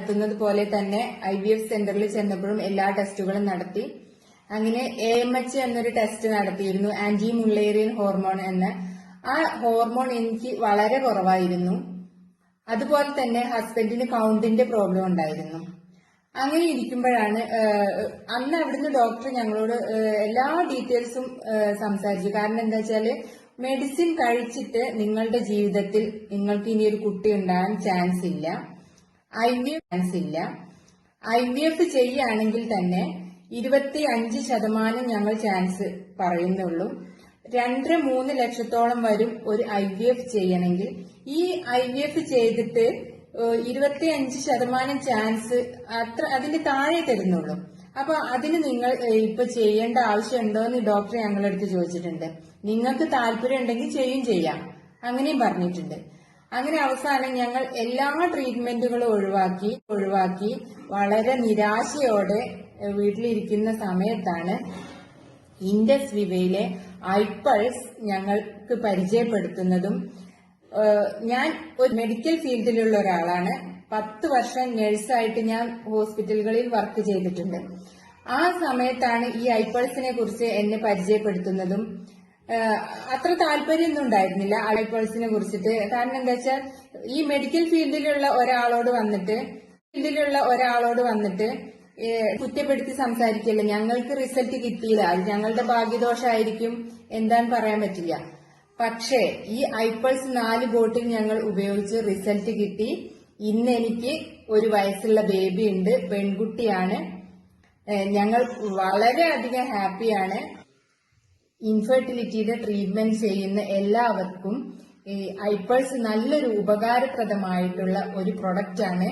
നടത്തുന്നത് പോലെ തന്നെ ഐ വി എഫ് സെന്ററിൽ ചെന്നപ്പോഴും എല്ലാ ടെസ്റ്റുകളും നടത്തി. അങ്ങനെ എ എം എച്ച് എന്നൊരു ടെസ്റ്റ് നടത്തിയിരുന്നു ആന്റി മുള്ളേറിയൻ ഹോർമോൺ എന്ന. ആ ഹോർമോൺ എനിക്ക് വളരെ കുറവായിരുന്നു. അതുപോലെ തന്നെ ഹസ്ബൻഡിന് കൗണ്ടിന്റെ പ്രോബ്ലം ഉണ്ടായിരുന്നു. അങ്ങനെ ഇരിക്കുമ്പോഴാണ് അന്ന് അവിടുന്ന് ഡോക്ടർ ഞങ്ങളോട് എല്ലാ ഡീറ്റെയിൽസും സംസാരിച്ചു. കാരണം എന്താ വെച്ചാൽ മെഡിസിൻ കഴിച്ചിട്ട് നിങ്ങളുടെ ജീവിതത്തിൽ നിങ്ങൾക്ക് ഇനി ഒരു കുട്ടി ഉണ്ടാകാൻ ചാൻസ് ഇല്ല. ഐ വി എഫ് ചാൻസ് ഇല്ല. ഐ വി എഫ് ചെയ്യുകയാണെങ്കിൽ തന്നെ ഇരുപത്തി അഞ്ച് ശതമാനം ഞങ്ങൾ ചാൻസ് പറയുന്നുള്ളൂ. രണ്ടര മൂന്ന് ലക്ഷത്തോളം വരും ഒരു ഐ വി എഫ് ചെയ്യണമെങ്കിൽ. ഈ ഐ വി എഫ് ചെയ്തിട്ട് ഇരുപത്തി അഞ്ച് ശതമാനം ചാൻസ് അത്ര അതിന്റെ താഴെ തരുന്നുള്ളൂ. അപ്പൊ അതിന് നിങ്ങൾ ഇപ്പൊ ചെയ്യേണ്ട ആവശ്യമുണ്ടോ എന്ന് ഡോക്ടർ ഞങ്ങളെടുത്ത് ചോദിച്ചിട്ടുണ്ട്. നിങ്ങൾക്ക് താല്പര്യം ഉണ്ടെങ്കിൽ ചെയ്യും ചെയ്യാം. അങ്ങനെയും പറഞ്ഞിട്ടുണ്ട്. അങ്ങനെ അവസാനം ഞങ്ങൾ എല്ലാ ട്രീറ്റ്മെന്റുകളും ഒഴിവാക്കി ഒഴിവാക്കി വളരെ നിരാശയോടെ വീട്ടിലിരിക്കുന്ന സമയത്താണ് ഇൻഡസ് വിവയിലെ ഐപ്പൾസ് ഞങ്ങൾക്ക് പരിചയപ്പെടുത്തുന്നതും ഞാൻ ഒരു മെഡിക്കൽ ഫീൽഡിലുള്ള ഒരാളാണ്. പത്ത് വർഷം നഴ്സായിട്ട് ഞാൻ ഹോസ്പിറ്റലുകളിൽ വർക്ക് ചെയ്തിട്ടുണ്ട്. ആ സമയത്താണ് ഈ ഐപ്പൾസിനെ കുറിച്ച് എന്നെ പരിചയപ്പെടുത്തുന്നതും അത്ര താല്പര്യമൊന്നും ഉണ്ടായിരുന്നില്ല ഐപ്പൾസിനെ കുറിച്ചിട്ട്. കാരണം എന്താ വെച്ചാൽ ഈ മെഡിക്കൽ ഫീൽഡിലുള്ള ഒരാളോട് വന്നിട്ട് ഫീൽഡിലുള്ള ഒരാളോട് വന്നിട്ട് കുറ്റപ്പെടുത്തി സംസാരിക്കില്ല? ഞങ്ങൾക്ക് റിസൾട്ട് കിട്ടിയില്ല. അത് ഞങ്ങളുടെ ഭാഗ്യദോഷമായിരിക്കും എന്താന്ന് പറയാൻ പറ്റില്ല. പക്ഷേ ഈ ഐപ്പൾസ് നാല് ബോട്ടിൽ ഞങ്ങൾ ഉപയോഗിച്ച് റിസൾട്ട് കിട്ടി. ഇന്ന് എനിക്ക് ഒരു വയസ്സുള്ള ബേബി ഉണ്ട് പെൺകുട്ടിയാണ്. ഞങ്ങൾ വളരെയധികം ഹാപ്പിയാണ് ഇൻഫെർട്ടിലിറ്റിയുടെ ട്രീറ്റ്മെന്റ് ചെയ്യുന്ന എല്ലാവർക്കും ഈ ഐപ്പേഴ്സ് നല്ലൊരു ഉപകാരപ്രദമായിട്ടുള്ള ഒരു പ്രൊഡക്റ്റാണ്